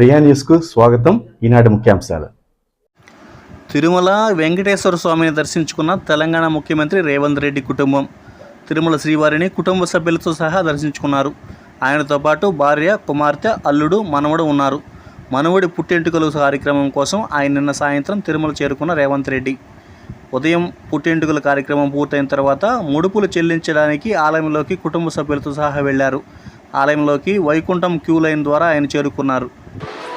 ప్రియా న్యూస్కు స్వాగతం. ఈనాటి ముఖ్యాంశాలు. తిరుమల వెంకటేశ్వర స్వామిని దర్శించుకున్న తెలంగాణ ముఖ్యమంత్రి రేవంత్ రెడ్డి కుటుంబం. తిరుమల శ్రీవారిని కుటుంబ సభ్యులతో సహా దర్శించుకున్నారు. ఆయనతో పాటు భార్య కుమార్తె అల్లుడు మనవడు ఉన్నారు. మనవడి పుట్టెంటుకలు కార్యక్రమం కోసం ఆయన నిన్న సాయంత్రం తిరుమల చేరుకున్న రేవంత్ రెడ్డి. ఉదయం పుట్టెంటుకల కార్యక్రమం పూర్తయిన తర్వాత ముడుపులు చెల్లించడానికి ఆలయంలోకి కుటుంబ సభ్యులతో సహా వెళ్ళారు. ఆలయంలోకి వైకుంఠం క్యూ లైన్ ద్వారా ఆయన చేరుకున్నారు. Thank you.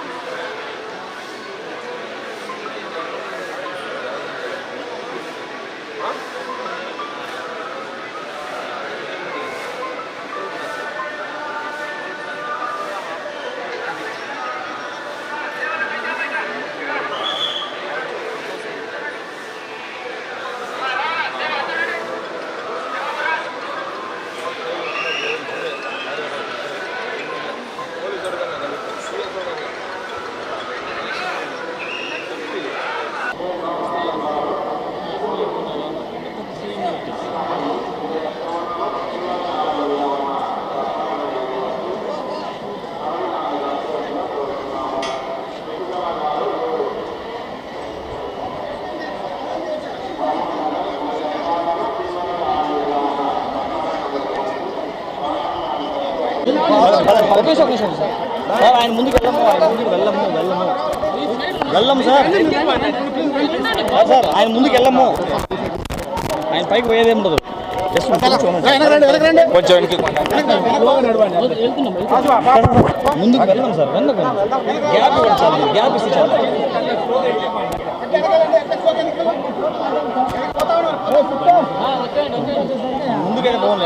ఒకేసి ఒక నిమిషం సార్ సార్ ఆయన ముందుకు వెళ్ళము ఆయన ముందుకు వెళ్ళము వెళ్ళము వెళ్ళము సార్ సార్ ఆయన ముందుకు వెళ్ళము ఆయన పైకి పోయేది ఉండదు కొంచెం ముందుకు వెళ్ళం సార్ వెనక్కి గ్యాప్ ఇవ్వండి సార్ గ్యాప్ ఇస్తే చాలు ముందుకైతే బాగుంది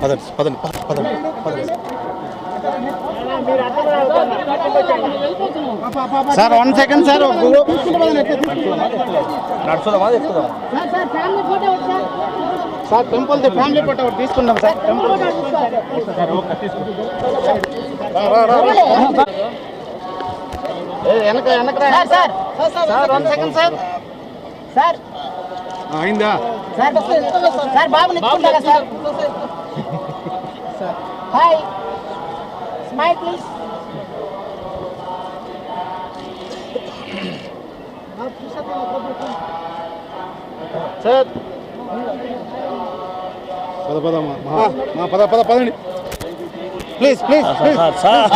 సార్ టెన్షన్ పడకండి. Sir one second sir. Sir temple the family photo ఒకటి తీసుకుందాం సార్. టెంపుల్ ఏ, వెనక వెనక sir one second sir. Sir. అయిందా? సార్ సార్ బాబు నిచ్చుకుంటారా sir hi. Smile please. Sir. పద పద పద పద పదండి. Please please please. సార్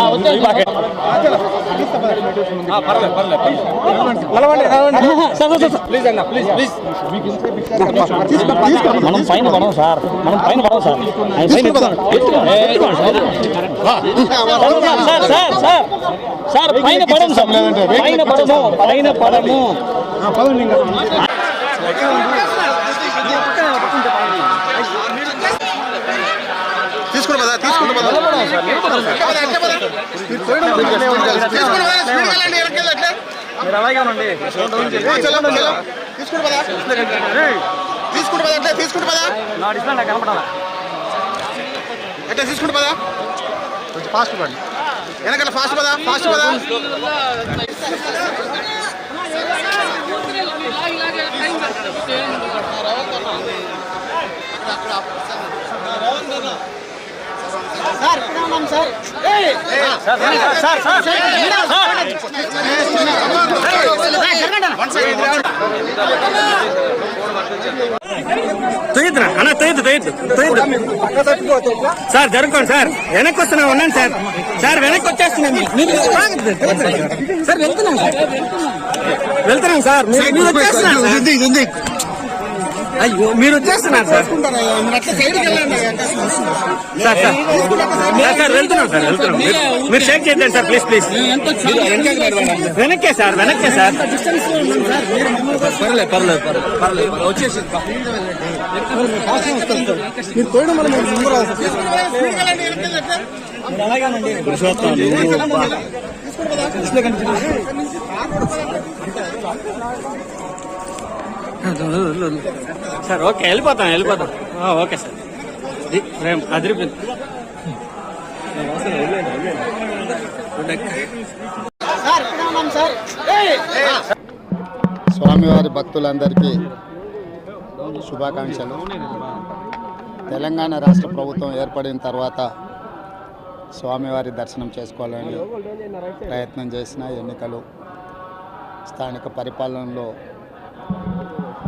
మనం పైన పడం సార్ మనం పైన పడం సార్ పైన సార్ సార్ సార్ సార్ పైన పడం సార్ పైన పడము పైన పడము మీరు అలాగే ఉండండి పదా తీసుకుంటు పదా అట్లా తీసుకుంటు పదా నా డిస్ప్లే నాకు కనపడాలా ఎట్లా పదా కొంచెం ఫాస్ట్ పడండి వెనకాల ఫాస్ట్ పదా ఫాస్ట్ పదా సార్ ఉన్నాం సార్ సార్ సార్ సార్ తొయ్యద్దురా అన్న సార్ జరుపుకోండి సార్ వెనక్కి వస్తున్నా ఉన్నాను సార్ సార్ వెనక్కి వచ్చేస్తున్నాం మీరు సార్ వెళ్తున్నాం సార్ వెళ్తున్నాం సార్ మీరు వచ్చేస్తున్నారు సార్. అయ్యో మీరు వచ్చేస్తున్నారు సార్. Sir sir. సార్, వెళ్తున్నాం సార్ వెళ్తున్నాం. మీరు- చెక్ చేయండి సార్ ప్లీజ్ ప్లీజ్ వెనక్కే సార్ వెనక్కే సార్. పర్లేదు పర్లేదు పర్లేదు వచ్చేసి మీరు పోయడం వల్ల రావాలి సార్ ఓకే వెళ్ళిపోతాం వెళ్ళిపోతాం. Okay sir. ప్రేమ్ అదిరిపోయింది. స్వామివారి భక్తులందరికీ శుభాకాంక్షలు. తెలంగాణ రాష్ట్ర ప్రభుత్వం ఏర్పడిన తర్వాత స్వామివారి దర్శనం చేసుకోవాలని ప్రయత్నం చేసిన ఎన్నికలు స్థానిక పరిపాలనలో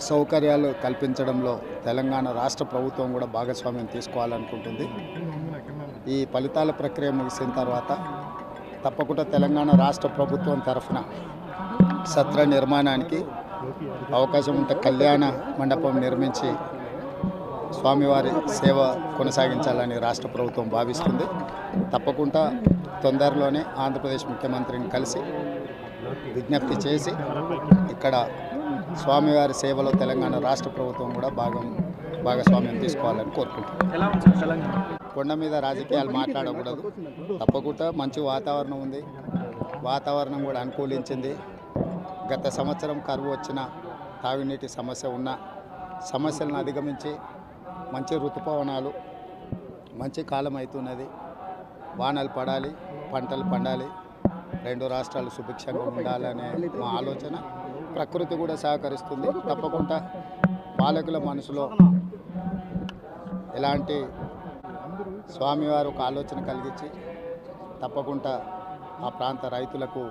సౌకర్యాలు కల్పించడంలో తెలంగాణ రాష్ట్ర ప్రభుత్వం కూడా భాగస్వామ్యం తీసుకోవాలనుకుంటుంది. ఈ ఫలితాల ప్రక్రియ ముగిసిన తర్వాత తప్పకుండా తెలంగాణ రాష్ట్ర ప్రభుత్వం తరఫున సత్ర నిర్మాణానికి అవకాశం ఉంటే కళ్యాణ మండపం నిర్మించి స్వామివారి సేవ కొనసాగించాలని రాష్ట్ర ప్రభుత్వం భావిస్తుంది. తప్పకుండా తొందరలోనే ఆంధ్రప్రదేశ్ ముఖ్యమంత్రిని కలిసి విజ్ఞప్తి చేసి ఇక్కడ స్వామివారి సేవలో తెలంగాణ రాష్ట్ర ప్రభుత్వం కూడా భాగం భాగస్వామ్యం తీసుకోవాలని తెలంగాణ? కొండ మీద రాజకీయాలు మాట్లాడకూడదు. తప్పకుండా మంచి వాతావరణం ఉంది. వాతావరణం కూడా అనుకూలించింది. గత సంవత్సరం కరువు వచ్చిన తాగునీటి సమస్య ఉన్న సమస్యలను అధిగమించి మంచి ఋతుపవనాలు మంచి కాలం అవుతున్నది. వానలు పడాలి పంటలు పండాలి. రెండు రాష్ట్రాలు సుభిక్షంగా ఉండాలనే మా ఆలోచన. ప్రకృతి కూడా సహకరిస్తుంది. తప్పకుండా పాలకుల మనసులో ఎలాంటి స్వామివారు ఒక ఆలోచన కలిగించి తప్పకుండా ఆ ప్రాంత రైతులకు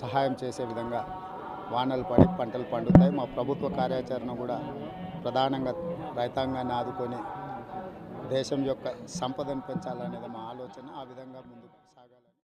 సహాయం చేసే విధంగా వానలు పడి పంటలు పండుతాయి. మా ప్రభుత్వ కార్యాచరణ కూడా ప్రధానంగా రైతాంగాన్ని ఆదుకొని దేశం యొక్క సంపదను పెంచాలనేది మా ఆలోచన. ఆ విధంగా ముందుకు